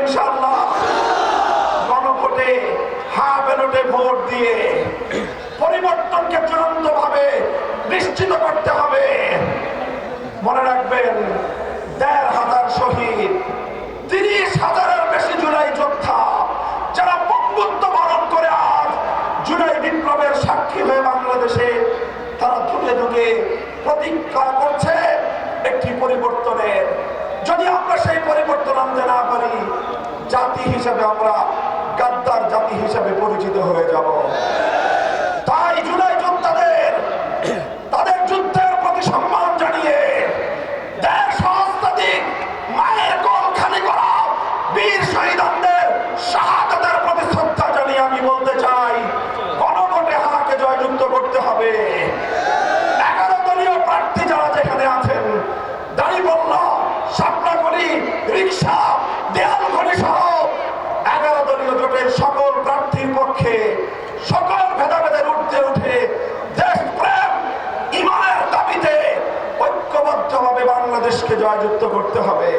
ইনশাল্লাহ গণভোটে হা ব্যালটে ভোট দিয়ে পরিবর্তনকে চূড়ান্ত ভাবে নিশ্চিত করতে হবে। মনে রাখবেন, দেড় হাজার শহীদ, তিরিশ হাজারের বেশি জুলাই যোদ্ধা, যারা বঙ্গত্ব বরণ করে আজ জুলাই বিপ্লবের সাক্ষী হয়ে বাংলাদেশে, তারা ধুকে ধুকে প্রতীক্ষা করছে একটি পরিবর্তনের জাতি হিসেবে আমরা গাদ্দার জাতি হিসেবে পরিচিত হয়ে যাব। তাই জুলাই যোদ্ধাদের, তাদের যুদ্ধের প্রতি সম্মান জানিয়ে করা বলতে চাই জয়যুক্ত করতে হবে। প্রার্থী যারা যেখানে আছেন রিক্সা দেয়ালঘড়ি সহ এগারো দলীয় জোটের সকল প্রার্থীর পক্ষে সকল ভেদাভেদের উঠতে উঠে দেশপ্রেম ইমানের দাবিতে ঐক্যবদ্ধভাবে বাংলাদেশকে জয়যুক্ত করতে হবে।